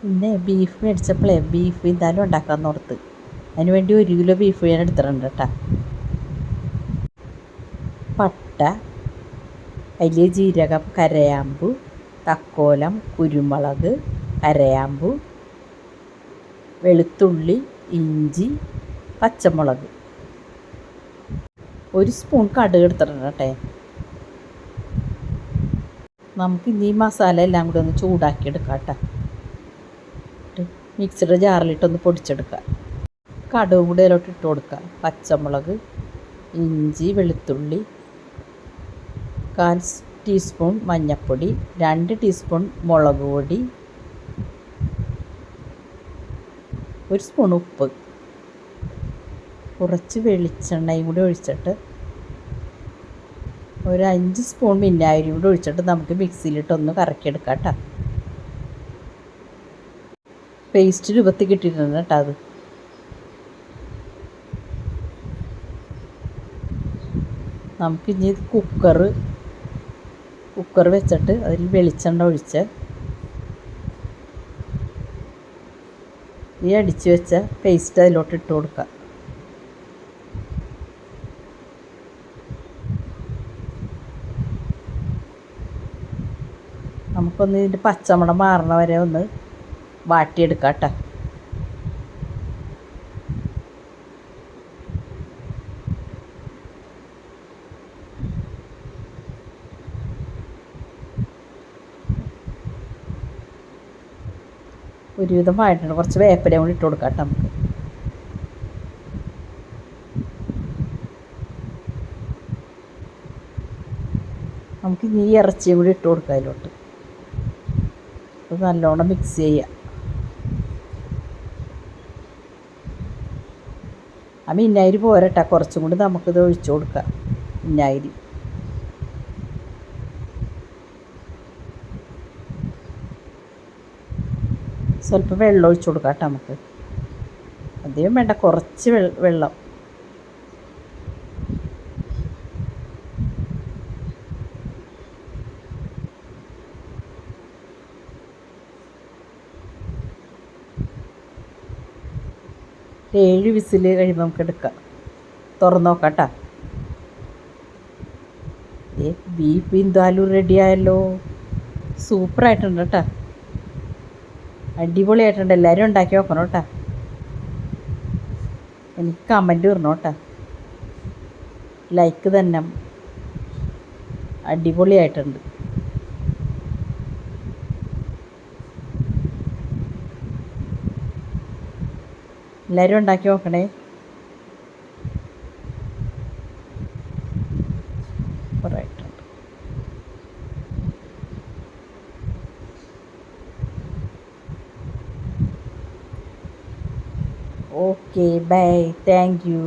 പിന്നെ beef മേടിച്ചപ്പോഴേ beef എന്തായാലും ഉണ്ടാക്കാൻ ഓർത്ത്. അതിന് വേണ്ടി ഒരു കിലോ ബീഫ് ഞാൻ എടുത്തിട്ടുണ്ട് കേട്ടോ. പട്ട വലിയ ജീരകം കരയാമ്പു തക്കോലം കുരുമുളക് കരയാമ്പു വെളുത്തുള്ളി ഇഞ്ചി പച്ചമുളക്. ഒരു സ്പൂൺ കടുക് എടുത്തിട്ടുണ്ട് കേട്ടേ. നമുക്ക് ഇനി മസാല എല്ലാം കൂടി ഒന്ന് ചൂടാക്കി എടുക്കാം കേട്ടോ. മിക്സിയുടെ ജാറിലിട്ടൊന്ന് പൊടിച്ചെടുക്കുക. കടുകും കൂടി അതിലോട്ട് ഇട്ട് കൊടുക്കുക. പച്ചമുളക് ഇഞ്ചി വെളുത്തുള്ളി കാൽ ടീസ്പൂൺ മഞ്ഞൾപ്പൊടി രണ്ട് ടീസ്പൂൺ മുളക് പൊടി ഒരു സ്പൂൺ ഉപ്പ്. കുറച്ച് വെളിച്ചെണ്ണയും കൂടി ഒഴിച്ചിട്ട് ഒരു അഞ്ച് സ്പൂൺ വിനാഗിരി കൂടി ഒഴിച്ചിട്ട് നമുക്ക് മിക്സിയിലിട്ടൊന്ന് കറക്കിയെടുക്കാം കേട്ടോ. പേസ്റ്റ് രൂപത്തിൽ കിട്ടിയിട്ടുണ്ട് കേട്ടോ അത്. നമുക്കിനി കുക്കർ കുക്കർ വെച്ചിട്ട് അതിൽ വെളിച്ചെണ്ണ ഒഴിച്ച് ഈ അടിച്ച് വെച്ച പേസ്റ്റ് അതിലോട്ട് ഇട്ട് കൊടുക്കുക. നമുക്കൊന്ന് ഇതിന്റെ പച്ചമണം മാറണ വരെ ഒന്ന് വാട്ടിയെടുക്കാം കേട്ടോ ഒരുവിധം വായിട്ടുണ്ട് കുറച്ച് വേപ്പിലയും കൂടി ഇട്ട് കൊടുക്കാം കേട്ടോ നമുക്ക് നമുക്ക് ഈ ഇറച്ചിയും കൂടി ഇട്ട് കൊടുക്കാം അതിലോട്ട്. അത് നല്ലോണം മിക്സ് ചെയ്യുക ആ മിന്നായിരി പോരട്ടെ. കുറച്ചും കൂടി നമുക്കിത് ഒഴിച്ചു കൊടുക്കാം. മിന്നായിരി സ്വല്പം വെള്ളം ഒഴിച്ചു കൊടുക്കാം കേട്ടോ നമുക്ക്. അധികം വേണ്ട കുറച്ച് വെള്ളം. ഏഴ് വിസിൽ കഴിയുമ്പോൾ നമുക്ക് എടുക്കാം. തുറന്ന് നോക്കാം കേട്ടോ ഏ ബീഫ് ബിന്ദാലു റെഡി ആയല്ലോ. സൂപ്പറായിട്ടുണ്ട് കേട്ടോ. അടിപൊളിയായിട്ടുണ്ട് എല്ലാവരും ഉണ്ടാക്കി നോക്കണം കേട്ടോ. എനിക്ക് കമന്റ് വരണം കേട്ടോ. ലൈക്ക് തന്നെ. അടിപൊളിയായിട്ടുണ്ട് എല്ലാവരും ഉണ്ടാക്കി നോക്കണേ. Okay bye thank you